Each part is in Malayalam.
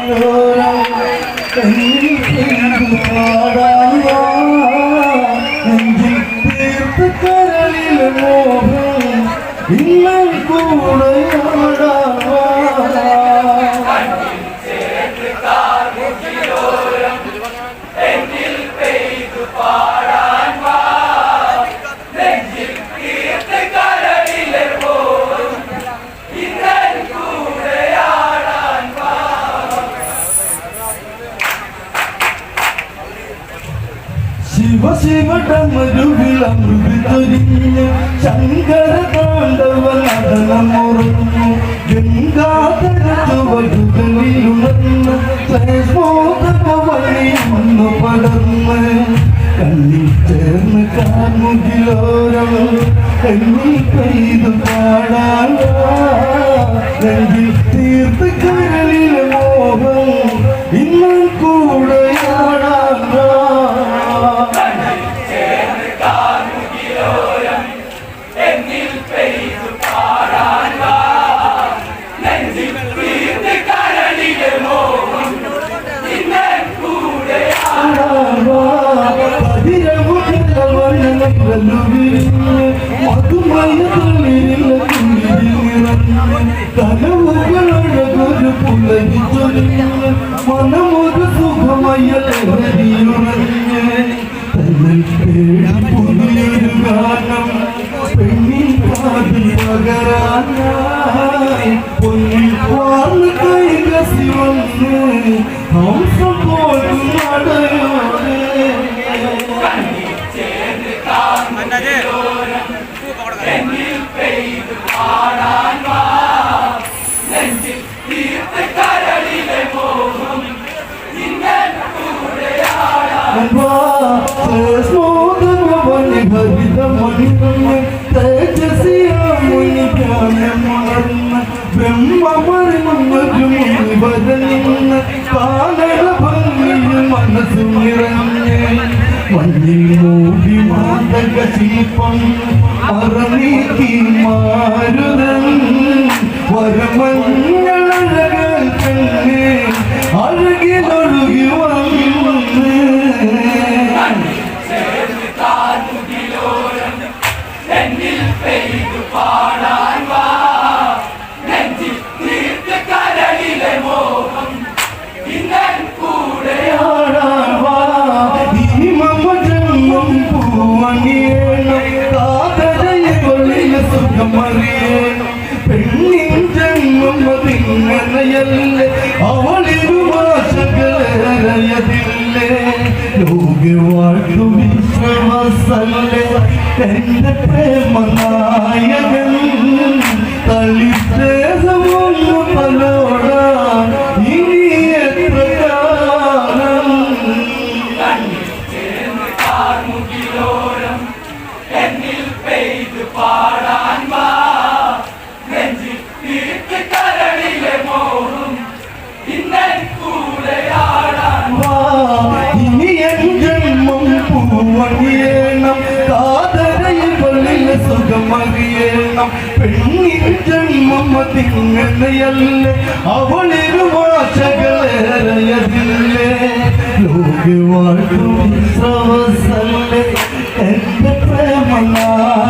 മുകിലോരം കണ്ണിൽ പെയ്തു ശിവ ശിവ ഡമരുവിളമൃതിരിഞ്ഞ് ശങ്കര താണ്ഡവ നടനമുറന്നു ഗംഗാധരത്തുവടുകളിലുണർന്ന് ക്ലേശോദകവളിയൊന്നു പടർന്ന് കണ്ണിൽ ചേർന്ന് കാർമുകിലോരം കണ്ണിൽ പെയ്തു പാടാൻ നെഞ്ചിൽ തീർത്ത് കരളിലെ മോഹം ഇന്നും കൂടെയാടാൻ വാ. മനമൊരു സുഖമയറിയുറഞ്ഞ് പുതിയൊരു ഗാനം പെണ്ണിൻ പാതിൽ പകരാനായി പൊന്നിൽ പാർന്ന് കൈകസി ഹംസം പോലും നടയോടെ മഞ്ഞിൽ മൂടി മാതക ശില്പം അറനീക്കി മാരുതൻ പെണ്ണിൻ ജന്മം അതിങ്ങനെയല്ലേ അവളിരു ഭാഷകളറിയതില്ലേ ലോകവാഴ്ത്തു വിശ്രമസല്ലേ എന്റെ പ്രേമനായകൻ തളിത്തേസമൊന്നു അതിങ്ങനെയല്ലേ അവളിരു ഭാഷകളേറയതില്ലേ ലോകവാഴ്ത്തു വിശ്രവസല്ലേ എന്റെ പ്രേമനായകൻ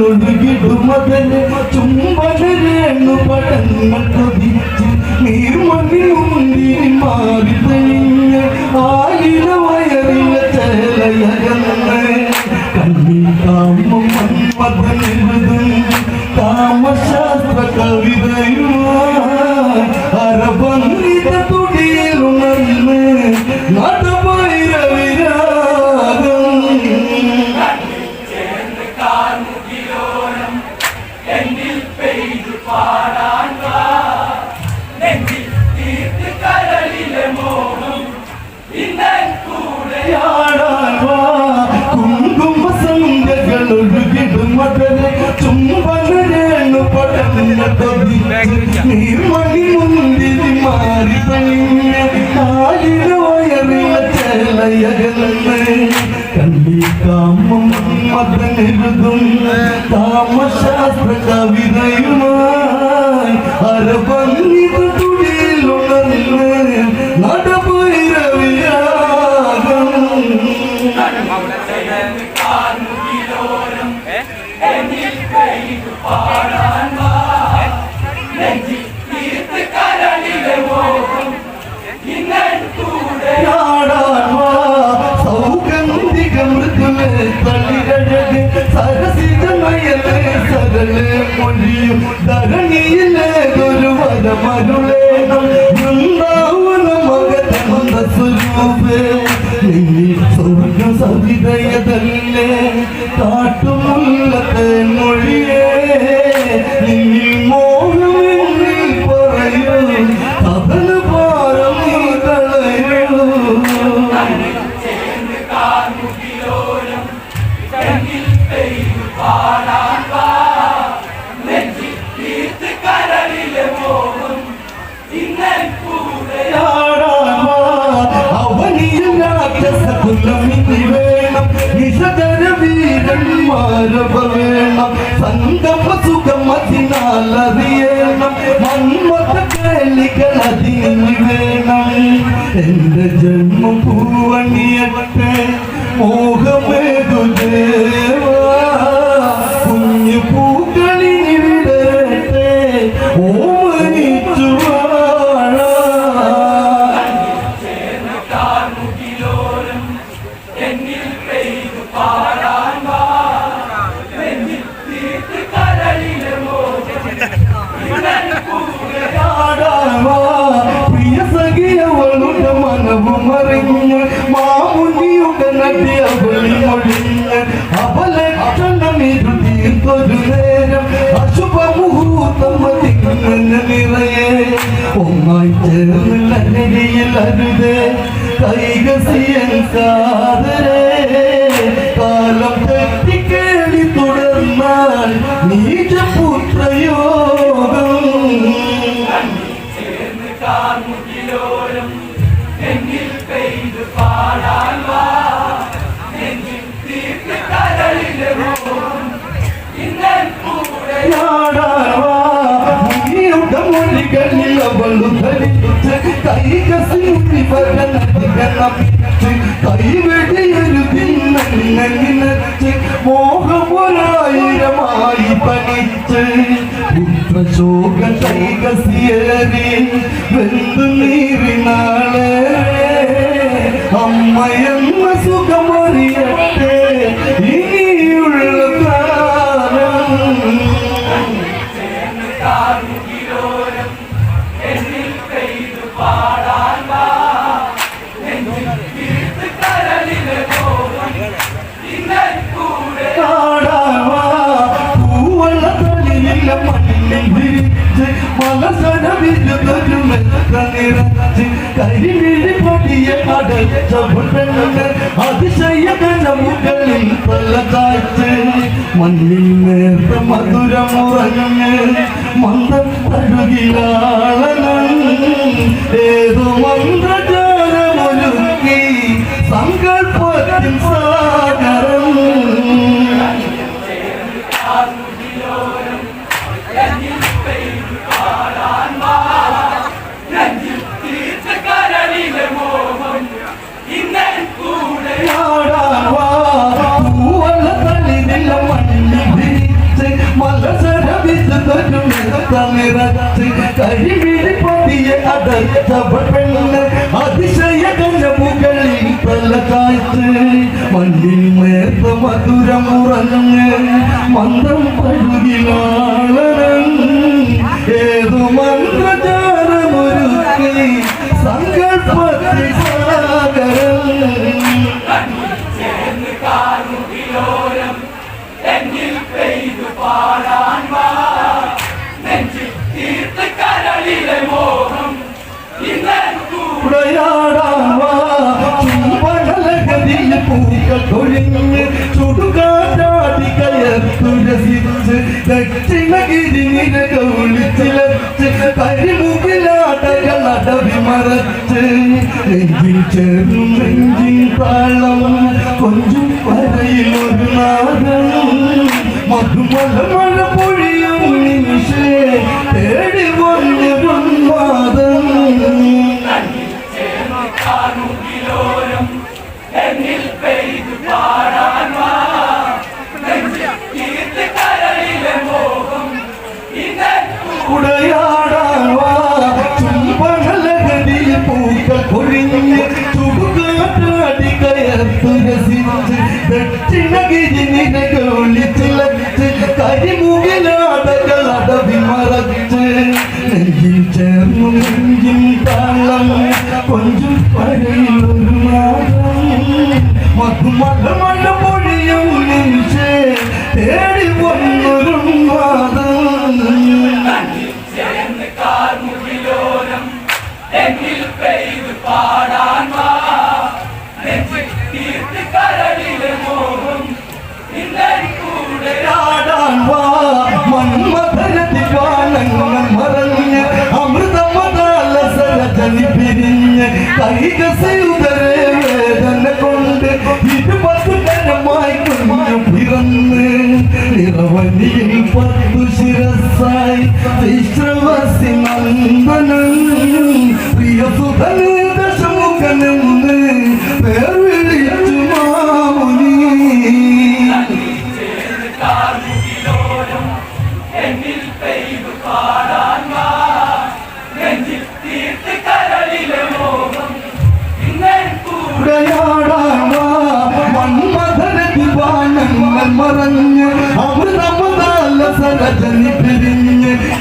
ഒഴുകിടുമതന് ചുംബനരേണു പടങ്ങൾ കൊതിച്ച് നീർമണ്ണിൽ മുന്തിരി മാറി മതനെഴുതും കാമശാസ്ത്ര കവിതയുമായി അരപന്നിത തുടിയിലുണർന്ന് നടഭൈരവിരാഗം സൗഗന്ധിക സരളെ മൊഴിയും ധരണിയിലെ ഒരു വരമരുളേണം വൃന്ദാവന മകത സ്വരൂപേ നിന്നിൽ സ്വർഗ സവിതയതല്ലേ മൊഴിയേ. നിന്നിൽ എന്റെ ജന്മ പൂവണിയട്ടെ നടി അവളി മൊഴിഞ്ഞ് അവലക്ഷണമിരു തീർത്തൊരു നേരം അശുഭ മുഹൂർത്തം അതിങ്ങനെ നിറയെ ഒന്നായി ചേർന്ന് ലഹരിയിൽ അരുതേ കൈകസിയൻ കാതരേ കൈവെടിയൊരു തിന്നച്ച് മോഹമൊരായിരമായി പനിച്ച് പുത്രശോക കൈകസിയേറി വെന്തു നീറിനാളെ അമ്മയെന്ന സുഖമറിയട്ടെ മലസരവിരുന്നൊരു മെത്ത നിറച്ച് കരിമിഴി പൊടിയ അടച്ച പെണ്ണ് അതിശയ കനമുകളിൽ തല കാറ്റ്. മണ്ണിൽ നേർത്ത മധുരമുറങ്ങ് മന്ദം തഴുകിലാളനം ഏതോ മന്ത്രജാലമൊരുക്കി സങ്കല്പത്തിൻ അടച്ചവൾ പെണ്ണ് അതിശയ മുകളിൽ കായ്ച്ച് മണ്ണിൽ നേർത്ത മധുരമുറങ്ങ് മന്ദം പഴുകിലാളനം. ഏതു മന്ത്രചാരമൊരുക്കി സങ്കല്പത്തിൽ സാഗരം. ചുംബനലഹരിയിൽ പൂക്കൾ കൊഴിഞ്ഞ് ചുടുകാറ്റാടി കയർത്തു രസിച്ച് ദക്ഷിണഗിരി നിരകൗളിച്ചിലച്ച് കരിമുകിലാടകൾ അടവി മറച്ച്. നെഞ്ചിൽ ചേർന്നു നെഞ്ചിൻ താളം കൊഞ്ചും വരയിൽ ഒരു നാദം. മധുമല മഴ പൊഴിയും നിമിഷേ തേടി വന്നൊരു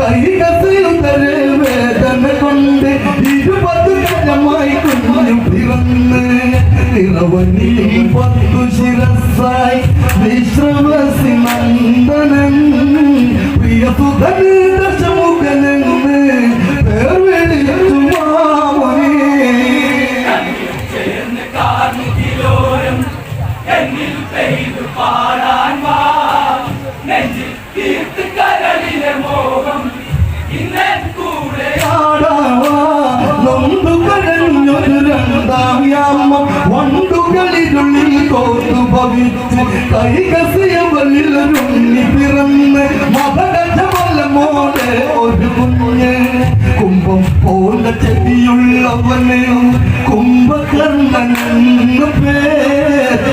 പിരിഞ്ഞ് കൈകസുതരെ വേദന കൊണ്ട് ഇരുപത് ഗജമായി കുഞ്ഞു പിറന്ന് ഇറവനിയിൽ പത്തു ശിരസായി വിശ്രവസി നന്ദനൻ പ്രിയ സുധന് ദശമുഖനെന്ന് കോർത്തു ഭവിച്ച് കൈകസിയവലിലൊരുണ്ണി പിറന്ന് മതഗജമല മോലെ ഒരു കുഞ്ഞ്. കുംഭം പോലെ എന്ന് പേർ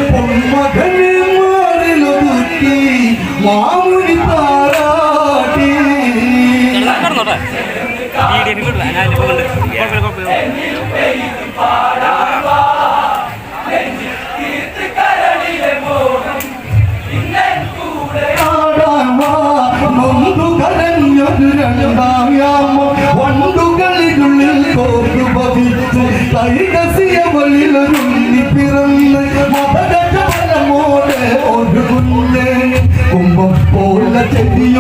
നൊന്തുകരഞ്ഞൊരു രണ്ടാം യാമം വണ്ടുകളിലുള്ളിൽ കോർത്തു ഭവിച്ച് കൈകസിയവളിലൊരുണ്ണി പിറന്ന് മതഗജമലമോടെ ഒരു കുഞ്ഞ് കുംഭം പോലെ ചെവിയുള്ളവന്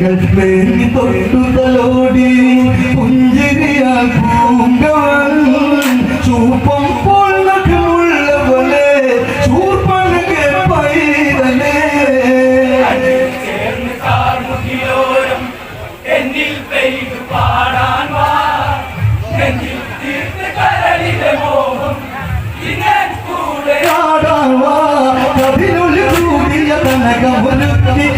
തിങ്കൾ വേണ്ടി തൊട്ടു തലോടി പുഞ്ചിരിയാൽ പൂങ്കവൻ ചൂപ്പം പൊള്ളക്കമുള്ളവളെ ചൂർപ്പണക്കെ പൈതലേ എന്നിൽ പെയ്തു പാടാൻ വാ. നെഞ്ചിൽ തീർത്ത് കരളിലെ മോഹം ഇങ്ങനെ കൂടെ കാടാവാ കതിരൊളി കൂടിയ കനകമൊരുക്കി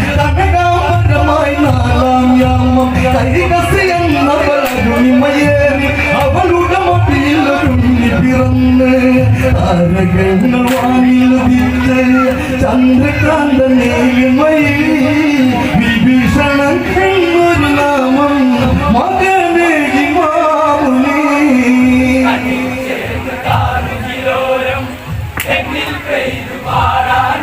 കനകാമരമായി നാലാം യാമം കൈകസി എന്ന പലരുണിമയേറി അവളുടെ മൊട്ടിയിൽ ഒരുണ്ണി പിറന്ന് താരകങ്ങൾ വാനിലുദിച്ച് ചന്ദ്രകാന്ത നീലിമയിൽ വിഭീഷണൻ എന്നൊരു നാമം മകനേകി മാമുനി. കാർമുകിലോരം എന്നിൽ പെയ്തു പാടാൻ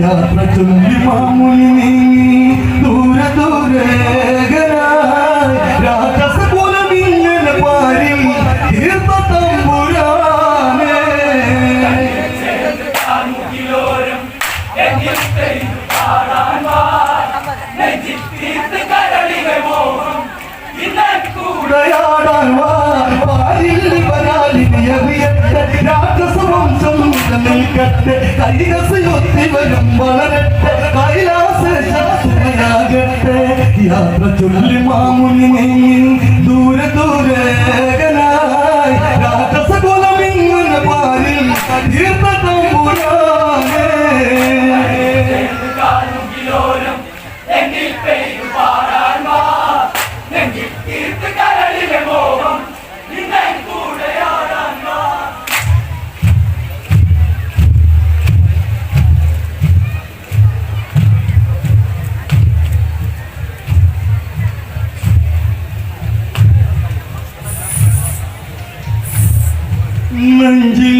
യാത്ര ചൊല്ലി മാമുനി നീങ്ങി ദൂര ദൂരേഖനായി രാജസകുലം ഇങ്ങനെ പാരി തീർത്ഥ തമ്പുരാനേ കാർമുകിലോരം എന്നിൽ പെയ്തു പാടാൻ നിൽക്കട്ടെ. കൈരസയൊത്തി വരും വളരട്ടെ. കൈലാസ ശാസ്ത്രയാകട്ടെ. യാത്ര ചൊല്ലി മാമുനി നീങ്ങി ദൂരെ ദൂരെ രാജസകുലമിങ്ങനെ പാരിൽ തീർത്ഥ തമ്പുരാനെ. നെഞ്ചിൽ തീർത്തുകാരും grande